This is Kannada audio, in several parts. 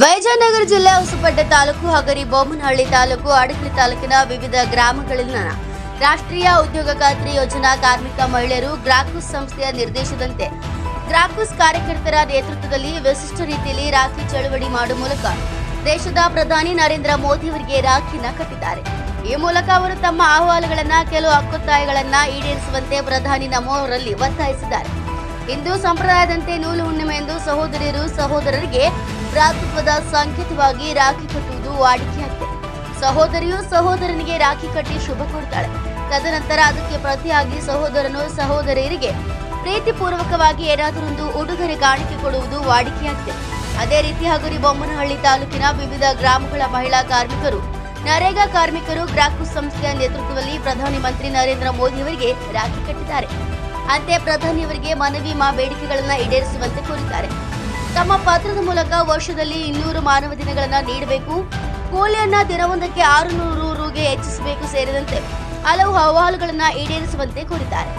ವಿಜಯನಗರ ಜಿಲ್ಲೆ ಹೊಸಪೇಟೆ ತಾಲೂಕು ಹಗರಿ ಬೊಮ್ಮನಹಳ್ಳಿ ತಾಲೂಕು ಅಡಕಲಿ ತಾಲೂಕಿನ ವಿವಿಧ ಗ್ರಾಮಗಳಲ್ಲಿನ ರಾಷ್ಟ್ರೀಯ ಉದ್ಯೋಗ ಖಾತ್ರಿ ಯೋಜನಾ ಕಾರ್ಮಿಕ ಮಹಿಳೆಯರು ಗ್ರಾಕುಸ್ ಸಂಸ್ಥೆಯ ನಿರ್ದೇಶದಂತೆ ಗ್ರಾಕುಸ್ ಕಾರ್ಯಕರ್ತರ ನೇತೃತ್ವದಲ್ಲಿ ವಿಶಿಷ್ಟ ರೀತಿಯಲ್ಲಿ ರಾಖಿ ಚಳವಳಿ ಮಾಡುವ ಮೂಲಕ ದೇಶದ ಪ್ರಧಾನಿ ನರೇಂದ್ರ ಮೋದಿ ಅವರಿಗೆ ರಾಖಿನ ಕಟ್ಟಿದ್ದಾರೆ ಈ ಮೂಲಕ ಅವರು ತಮ್ಮ ಅಹವಾಲುಗಳನ್ನ ಕೆಲವು ಹಕ್ಕೊತ್ತಾಯಗಳನ್ನ ಈಡೇರಿಸುವಂತೆ ಪ್ರಧಾನಿ ನಮೋ ಅವರಲ್ಲಿ ಒತ್ತಾಯಿಸಿದ್ದಾರೆ. ಇಂದು ಸಂಪ್ರದಾಯದಂತೆ ನೂಲು ಹುಣ್ಣಿಮೆ ಎಂದು ಸಹೋದರಿಯರು, ಸಹೋದರರಿಗೆ ಭ್ರಾತೃತ್ವದ ಸಂಕೇತವಾಗಿ ರಾಖಿ ಕಟ್ಟುವುದು ವಾಡಿಕೆಯಾಗಿದೆ ಸಹೋದರಿಯು ಸಹೋದರನಿಗೆ ರಾಖಿ ಕಟ್ಟಿ ಶುಭ ಕೊಡ್ತಾಳೆ. ತದನಂತರ ಅದಕ್ಕೆ ಪ್ರತಿಯಾಗಿ ಸಹೋದರನು ಸಹೋದರಿಯರಿಗೆ ಪ್ರೀತಿಪೂರ್ವಕವಾಗಿ ಏನಾದರೊಂದು ಉಡುಗೊರೆ ಕಾಣಿಕೆ ಕೊಡುವುದು ವಾಡಿಕೆಯಾಗಿದೆ ಅದೇ ರೀತಿ ಹಗುರಿ ಬೊಮ್ಮನಹಳ್ಳಿ ತಾಲೂಕಿನ ವಿವಿಧ ಗ್ರಾಮಗಳ ಮಹಿಳಾ ಕಾರ್ಮಿಕರು, ನರೇಗಾ ಕಾರ್ಮಿಕರು ಗ್ರಾಕು ಸಂಸ್ಥೆಯ ನೇತೃತ್ವದಲ್ಲಿ ಪ್ರಧಾನಿ ಮಂತ್ರಿ ನರೇಂದ್ರ ಮೋದಿ ಅವರಿಗೆ ರಾಖಿ ಕಟ್ಟಿದ್ದಾರೆ. ಅಂತೆ ಪ್ರಧಾನಿಯವರಿಗೆ ಮನವಿ ಮಾ ಬೇಡಿಕೆಗಳನ್ನು ಈಡೇರಿಸುವಂತೆ ಕೋರಿದ್ದಾರೆ. ತಮ್ಮ ಪತ್ರದ ಮೂಲಕ ವರ್ಷದಲ್ಲಿ ಇನ್ನೂರು ಮಾನವ ದಿನಗಳನ್ನು ನೀಡಬೇಕು. ಕೂಲಿಯನ್ನ ದಿನವೊಂದಕ್ಕೆ ಆರುನೂರು ರುಗೆ ಹೆಚ್ಚಿಸಬೇಕು ಸೇರಿದಂತೆ ಹಲವು ಅಹವಾಲುಗಳನ್ನು ಈಡೇರಿಸುವಂತೆ ಕೋರಿದ್ದಾರೆ.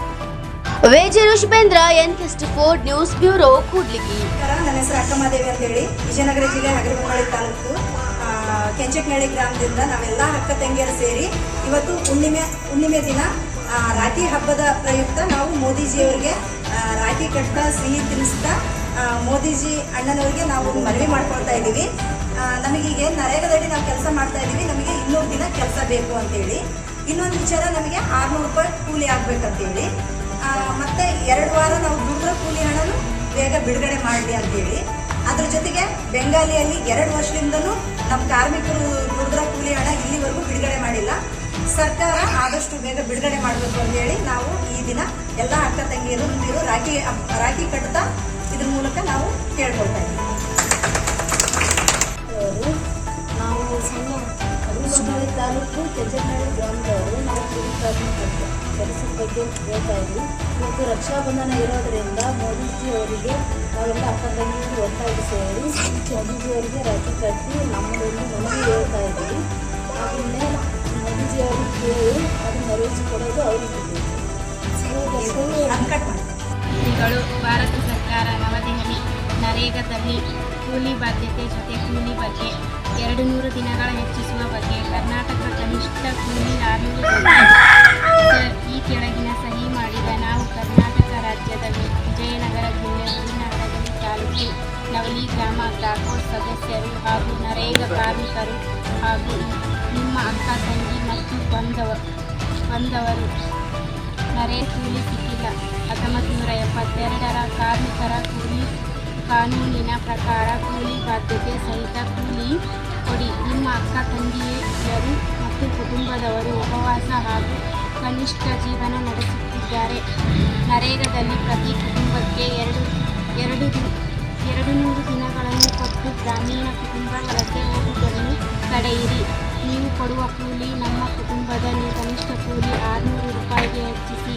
ವೇಜಿ ಋಷಭೇಂದ್ರ ಎನ್ ಕೆಸ್ಟಿ ಫೋರ್ ನ್ಯೂಸ್ ಬ್ಯೂರೋ, ಕೂಡ್ಲಿಗಿ. ನನ್ನ ಹೆಸರು ಅಕ್ಕಮಾದೇವಿ ಅಂತೇಳಿ. ವಿಜಯನಗರ ಜಿಲ್ಲೆ ಹಗರಿಬೊಮ್ಮಳಿ ತಾಲೂಕು. ಕೆಂಚಕ್ನಹಳ್ಳಿ ಗ್ರಾಮದಿಂದ ನಾವೆಲ್ಲ ಅಕ್ಕ ತಂಗಿಯರು ಸೇರಿ ಇವತ್ತು ಹುಣ್ಣಿಮೆ ಹುಣ್ಣಿಮೆ ದಿನ ರಾಖಿ ಹಬ್ಬದ ಪ್ರಯುಕ್ತ ನಾವು ಮೋದಿಜಿಯವರಿಗೆ ರಾಖಿ ಕಟ್ಟ ಸಿಹಿ ತಿನ್ನಿಸ್ತಾ ಮೋದಿಜಿ ಅಣ್ಣನವರಿಗೆ ನಾವು ಮನವಿ ಮಾಡ್ಕೊಳ್ತಾ ಇದ್ದೀವಿ. ನಮಗೆ ನಮಗೀಗ ನರೇಗಾದಡಿ ನಾವು ಕೆಲಸ ಮಾಡ್ತಾ ಇದ್ದೀವಿ. ನಮಗೆ ಇನ್ನೂರು ದಿನ ಕೆಲಸ ಬೇಕು ಅಂತೇಳಿ. ಇನ್ನೊಂದು ವಿಚಾರ ನಮಗೆ ಆರುನೂರು ರೂಪಾಯಿ ಕೂಲಿ ಆಗ್ಬೇಕಂತೇಳಿ. ಮತ್ತು ಎರಡು ವಾರ ನಾವು ದುಡ್ಡು ಕೂಲಿ ಹಣನು ಬೇಗ ಬಿಡುಗಡೆ ಮಾಡಲಿ ಅಂತೇಳಿ. ಅದ್ರ ಜೊತೆಗೆ ಬೆಂಗಾಲಿಯಲ್ಲಿ ಎರಡು ವರ್ಷದಿಂದಲೂ ನಮ್ಮ ಕಾರ್ಮಿಕರು ದುಡ್ಡ ಕೂಲಿ ಹಣ ಇಲ್ಲಿವರೆಗೂ ಬಿಡುಗಡೆ ಮಾಡಿಲ್ಲ. ಸರ್ಕಾರ ಆದಷ್ಟು ಬೇಗ ಬಿಡುಗಡೆ ಮಾಡಬೇಕು ಅಂತೇಳಿ ನಾವು ಈ ದಿನ ಎಲ್ಲ ಅಕ್ಕ ತಂಗಿಯರು ರಾಖಿ ರಾಖಿ ಕಟ್ತಾ ಇದ್ರ ಮೂಲಕ ನಾವು ಕೇಳ್ಕೊಳ್ತಾ ಇದ್ದೀವಿ. ಅವರು ನಾವು ಸಣ್ಣ ಹನುಮನಹಳ್ಳಿ ತಾಲೂಕು ಕೆಂಚನಹಳ್ಳಿ ಗ್ರಾಮದವರು ನಾವು ಕಾರ್ಮಿಕರು ಕೆಲಸದ ಬಗ್ಗೆ ಹೇಳ್ತಾ ಇದ್ವಿ ಇವತ್ತು ರಕ್ಷಾಬಂಧನ ಇರೋದರಿಂದ ಮೋದಿಜಿ ಅವರಿಗೆ ನಾವೆಲ್ಲ ಅಕ್ಕ ತಂಗಿಯರು ಒಟ್ಟಾಗಿ ಸೇರಿ ಮೋದಿಜಿ ಅವರಿಗೆ ರಾಖಿ ಕಟ್ಟಿ ನಮ್ಮದೊಂದು ಮನವಿ ಹೇಳ್ತಾ ಇದ್ದೀವಿ. ಅದನ್ನೇ ಮೋದಿಜಿ ಅವ್ರಿಗೆ ಕೇಳಿ ಅದನ್ನು ನೆರವೇರಿಸಿಕೊಡೋದು ಅವ್ರಿಗೆ. ಅದು ನರೇಗಾದಲ್ಲಿ ಕೂಲಿ ಬಾಧ್ಯತೆ ಜೊತೆ ಕೂಲಿ ಬಗ್ಗೆ ಎರಡು ನೂರು ದಿನಗಳ ಹೆಚ್ಚಿಸುವ ಬಗ್ಗೆ ಕರ್ನಾಟಕ ಕನಿಷ್ಠ ಕೂಲಿ ಆರುನೂರು ಈ ಕೆಳಗಿನ ಸಹಿ ಮಾಡಿದ ನಾವು ಕರ್ನಾಟಕ ರಾಜ್ಯದ ವಿ- ವಿಜಯನಗರ ಜಿಲ್ಲೆ ಹೂವಿನಹಡಗಲಿ ತಾಲೂಕು, ನವಲಿ ಗ್ರಾಮ ಗ್ರಾಕೋಟ್ ಸದಸ್ಯರು ಹಾಗೂ ನರೇಗಾ ಕಾರ್ಮಿಕರು ಹಾಗೂ ನಿಮ್ಮ ಅಕ್ಕ, ತಂಗಿ ಮತ್ತು ಬಂದವ, ಬಂದವರು. ನರೇ ಕೂಲಿ ಸಿಕ್ಕಿಲ್ಲ. ಹತ್ತೊಂಬತ್ತು ನೂರ ಎಪ್ಪತ್ತೆರಡರ ಕಾರ್ಮಿಕರ ಕೂಲಿ ಕಾನೂನಿನ ಪ್ರಕಾರ ಕೂಲಿ ಬಾಧ್ಯತೆ ಸಹಿತ ಕೂಲಿ ಕೊಡಿ. ನಿಮ್ಮ ಅಕ್ಕ, ತಂಗಿಯರು ಮತ್ತು ಕುಟುಂಬದವರು ಉಪವಾಸ ಹಾಗೂ ಕನಿಷ್ಠ ಜೀವನ ನಡೆಸುತ್ತಿದ್ದಾರೆ. ನರೇಗಾದಲ್ಲಿ ಪ್ರತಿ ಕುಟುಂಬಕ್ಕೆ ಎರಡು ಎರಡು ಎರಡು ನೂರು ದಿನಗಳನ್ನು ಕೊಟ್ಟು ಗ್ರಾಮೀಣ ಕುಟುಂಬಗಳಿಗೆ ಹೋಗುವುದನ್ನು ತಡೆಯಿರಿ ನೀವು ಕೊಡುವ ಕೂಲಿ ನಮ್ಮ ಕುಟುಂಬದ ಕನಿಷ್ಠ ಕೂಲಿ ಆರುನೂರು ರೂಪಾಯಿಗೆ ಹೆಚ್ಚಿಸಿ